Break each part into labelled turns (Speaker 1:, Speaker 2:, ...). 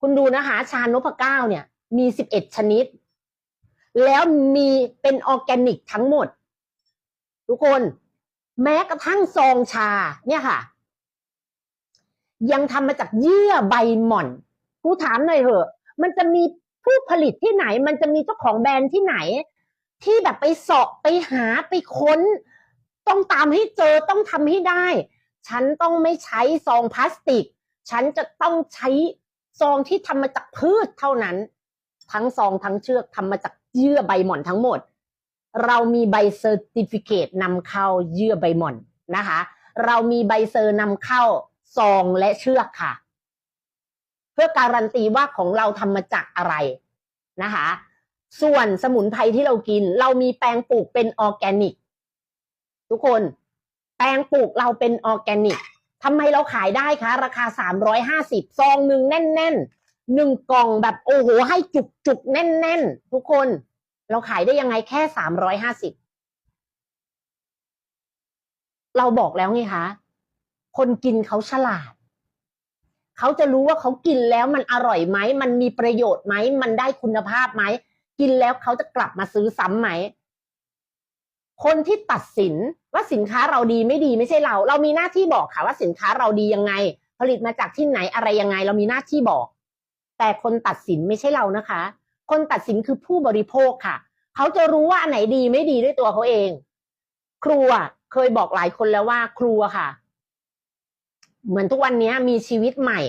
Speaker 1: คุณดูนะคะ ชานพเก้าเนี่ย มีสิบเอ็ดชนิด แล้วมีเป็นออร์แกนิกทั้งหมด ทุกคนแม้กระทั่งซองชาเนี่ยค่ะ ยังทำมาจากเยื่อใบหม่อนกูถามหน่อยเหอะ มันจะมีผู้ผลิตที่ไหน มันจะมีเจ้าของแบรนด์ที่ไหน ที่แบบไปเสาะไปหาไปค้น ต้องตามให้เจอต้องทำให้ได้ ฉันต้องไม่ใช้ซองพลาสติก ฉันจะต้องใช้ ซองที่ทำมาจากพืชเท่านั้น ทั้งซองทั้งเชือกทำมาจากเยื่อใบหม่อนทั้งหมด เรามีใบเซอร์ติฟิเคตนำเข้าเยื่อใบหม่อนนะคะ เรามีใบเซอร์นำเข้าซองและเชือกค่ะ เพื่อการันตีว่าของเราทำมาจากอะไรนะคะ ส่วนสมุนไพรที่เรากิน เรามีแปลงปลูกเป็นออร์แกนิก ทุกคน แปลงปลูกเราเป็นออร์แกนิก ทำไมเราขายได้คะ ราคาสามร้อยห้าสิบซองหนึ่งแน่นๆหนึ่งกล่องแบบโอ้โหให้จุกจุกๆแน่นๆ ทุกคน เราขายได้ยังไงแค่สามร้อยห้าสิบเราบอกแล้วไงคะ คนกินเขาฉลาด เขาจะรู้ว่าเขากินแล้วมันอร่อยไหม มันมีประโยชน์ไหม มันได้คุณภาพไหม กินแล้วเขาจะกลับมาซื้อซ้ำไหม คนที่ตัดสินว่าสินค้าเราดีไม่ดีไม่ใช่เรา เรามีหน้าที่บอกค่ะว่าสินค้าเราดียังไง ผลิตมาจากที่ไหนอะไรยังไง เรามีหน้าที่บอก แต่คนตัดสินไม่ใช่เรานะคะ คนตัดสินคือผู้บริโภคค่ะ เขาจะรู้ว่าอันไหนดีไม่ดีด้วยตัวเขาเอง ครูอะเคยบอกหลายคนแล้วว่า ครูอะค่ะ เหมือนทุกวันนี้มีชีวิตใหม่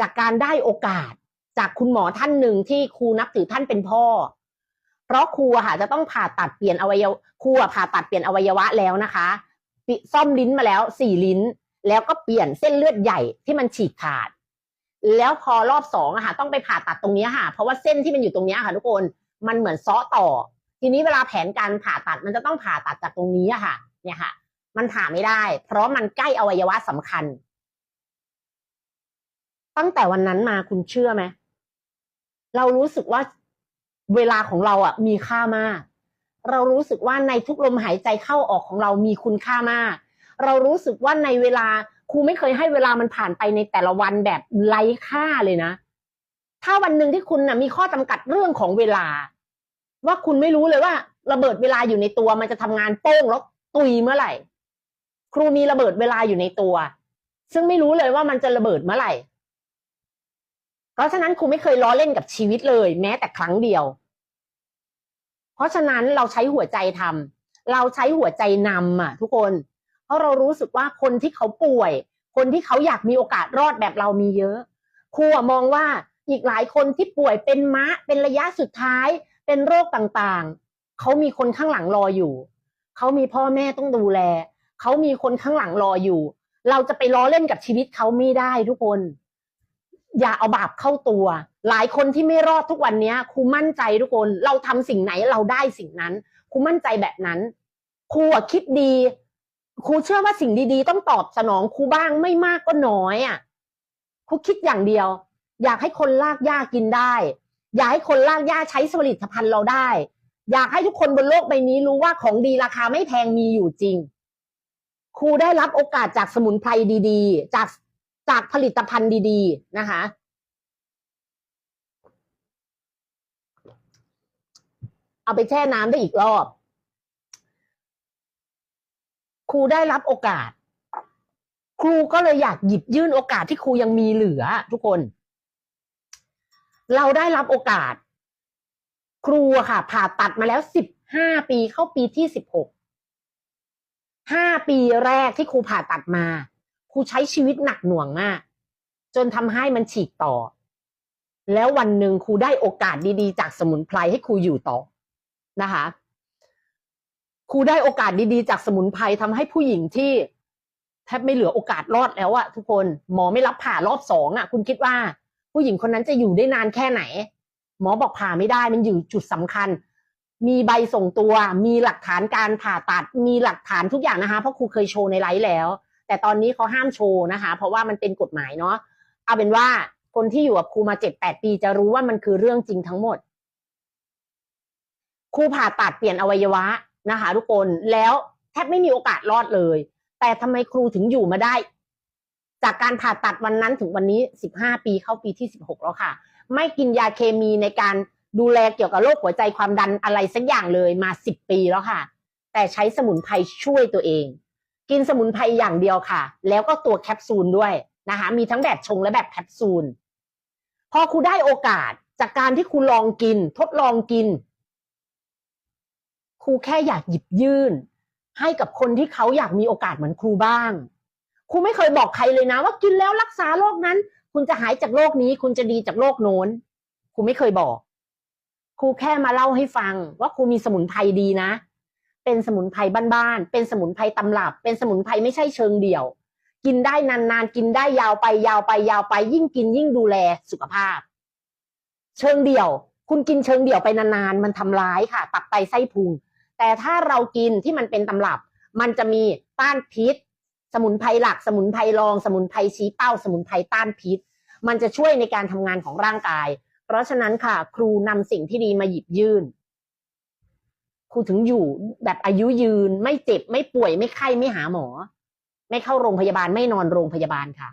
Speaker 1: จากการได้โอกาส จากคุณหมอท่านหนึ่งที่ครูนับถือท่านเป็นพ่อ เพราะครูค่ะจะต้องผ่าตัดเปลี่ยนอวัยวะครูผ่าตัดเปลี่ยนอวัยวะแล้วนะคะซ่อมลิ้นมาแล้วสี่ลิ้น แล้วก็เปลี่ยนเส้นเลือดใหญ่ที่มันฉีกขาด แล้วพอรอบสองอะค่ะ ต้องไปผ่าตัดตรงนี้ค่ะ เพราะว่าเส้นที่มันอยู่ตรงนี้ค่ะ ทุกคนมันเหมือนซ้อต่อ ทีนี้เวลาแผนการผ่าตัดมันจะต้องผ่าตัดจากตรงนี้ค่ะ เนี่ยค่ะ มันผ่าไม่ได้ เพราะมันใกล้อวัยวะสำคัญ ตั้งแต่วันนั้นมาคุณเชื่อไหมเรารู้สึกว่า เวลาของเราอะมีค่ามาก เรารู้สึกว่าในทุกลมหายใจเข้าออกของเรามีคุณค่ามาก เรารู้สึกว่าในเวลาครูไม่เคยให้เวลามันผ่านไปในแต่ละวันแบบไร้ค่าเลยนะ ถ้าวันหนึ่งที่คุณนะมีข้อจำกัดเรื่องของเวลา ว่าคุณไม่รู้เลยว่า ระเบิดเวลาอยู่ในตัวมันจะทำงานโป้งแล้วตุยเมื่อไหร่ ครูมีระเบิดเวลาอยู่ในตัว ซึ่งไม่รู้เลยว่ามันจะระเบิดเมื่อไหร่ เพราะฉะนั้นครูไม่เคยล้อเล่นกับชีวิตเลย แม้แต่ครั้งเดียว เพราะฉะนั้นเราใช้หัวใจทำเราใช้หัวใจนำอะ ทุกคน เพราะเรารู้สึกว่าคนที่เขาป่วย คนที่เขาอยากมีโอกาสรอดแบบเรามีเยอะครูมองว่าอีกหลายคนที่ป่วยเป็นมะ เป็นระยะสุดท้าย เป็นโรคต่างๆ เขามีคนข้างหลังรออยู่ เขามีพ่อแม่ต้องดูแล เขามีคนข้างหลังรออยู่ เราจะไปล้อเล่นกับชีวิตเขาไม่ได้ทุกคน อย่าเอาบาปเข้าตัว หลายคนที่ไม่รอดทุกวันนี้ครูมั่นใจทุกคน เราทำสิ่งไหนเราได้สิ่งนั้นครูมั่นใจแบบนั้นครูอะคิดดีครูเชื่อว่าสิ่งดีๆ ต้องตอบสนองครูบ้างไม่มากก็น้อยอะครูคิดอย่างเดียว อยากให้คนลากหญ้ากินได้ อยากให้คนลากหญ้าใช้ผลิตภัณฑ์เราได้ อยากให้ทุกคนบนโลกใบนี้รู้ว่าของดีราคาไม่แพงมีอยู่จริงครูได้รับโอกาสจากสมุนไพรดี ๆ จาก จากผลิตภัณฑ์ดี ๆ นะคะ เอาไปแช่น้ำได้อีกรอบ ครูได้รับโอกาส ครูก็เลยอยากหยิบยื่นโอกาสที่ครูยังมีเหลือ ทุกคน เราได้รับโอกาส ครูค่ะ ผ่าตัดมาแล้วสิบห้าปีเข้าปีที่สิบหกห้าปีแรกที่ครูผ่าตัดมา รูใช้ชีวิตหนักหน่วงมาก จนทำให้มันฉีกต่อ แล้ววันหนึ่งครูได้โอกาสดีๆ จากสมุนไพรให้ครูอยู่ต่อนะคะครูได้โอกาสดีๆ จากสมุนไพรทำให้ผู้หญิงที่แทบไม่เหลือโอกาสรอดแล้วอะทุกคนหมอไม่รับผ่ารอบสองอะคุณคิดว่า ผู้หญิงคนนั้นจะอยู่ได้นานแค่ไหน หมอบอกผ่าไม่ได้มันอยู่จุดสำคัญ มีใบส่งตัว มีหลักฐานการผ่าตัด มีหลักฐานทุกอย่างนะคะ เพราะครูเคยโชว์ในไลฟ์แล้ว แต่ตอนนี้เขาห้ามโชว์นะคะ เพราะว่ามันเป็นกฎหมายเนาะเอาเป็นว่าคนที่อยู่กับครูมาเจ็ดแปดปีจะรู้ว่ามันคือเรื่องจริงทั้งหมดครูผ่าตัดเปลี่ยนอวัยวะนะคะ ทุกคนแล้วแทบไม่มีโอกาสรอดเลย แต่ทำไมครูถึงอยู่มาได้ จากการผ่าตัดวันนั้นถึงวันนี้15ปีเข้าปีที่16แล้วค่ะ ไม่กินยาเคมีในการดูแลเกี่ยวกับโรคหัวใจความดันอะไรสักอย่างเลยมา10ปีแล้วค่ะ แต่ใช้สมุนไพรช่วยตัวเอง กินสมุนไพรอย่างเดียวค่ะ แล้วก็ตัวแคปซูลด้วยนะคะ มีทั้งแบบชงและแบบแคปซูล พอครูได้โอกาสจากการที่ครูลองกิน ทดลองกินครูแค่อยากหยิบยื่น ให้กับคนที่เขาอยากมีโอกาสเหมือนครูบ้างครูไม่เคยบอกใครเลยนะ ว่ากินแล้วรักษาโรคนั้น คุณจะหายจากโรคนี้ คุณจะดีจากโรคโน้นครูไม่เคยบอกครูแค่มาเล่าให้ฟัง ว่าครูมีสมุนไพรดีนะ เป็นสมุนไพรบ้านๆ เป็นสมุนไพรตำรับ เป็นสมุนไพรไม่ใช่เชิงเดี่ยว กินได้นานๆ กินได้ยาวไปยาวไปยาวไป ยิ่งกินยิ่งดูแลสุขภาพ เชิงเดี่ยว คุณกินเชิงเดี่ยวไปนานๆ มันทำร้ายค่ะ ตับไตไส้พุง แต่ถ้าเรากินที่มันเป็นตำรับ มันจะมีต้านพิษ สมุนไพรหลัก สมุนไพรรอง สมุนไพรชี้เป้า สมุนไพรต้านพิษ มันจะช่วยในการทำงานของร่างกาย เพราะฉะนั้นค่ะ ครูนำสิ่งที่ดีมาหยิบยื่น ครูถึงอยู่แบบอายุยืนไม่เจ็บไม่ป่วยไม่ไข้ไม่หาหมอ ไม่เข้าโรงพยาบาลไม่นอนโรงพยาบาลค่ะ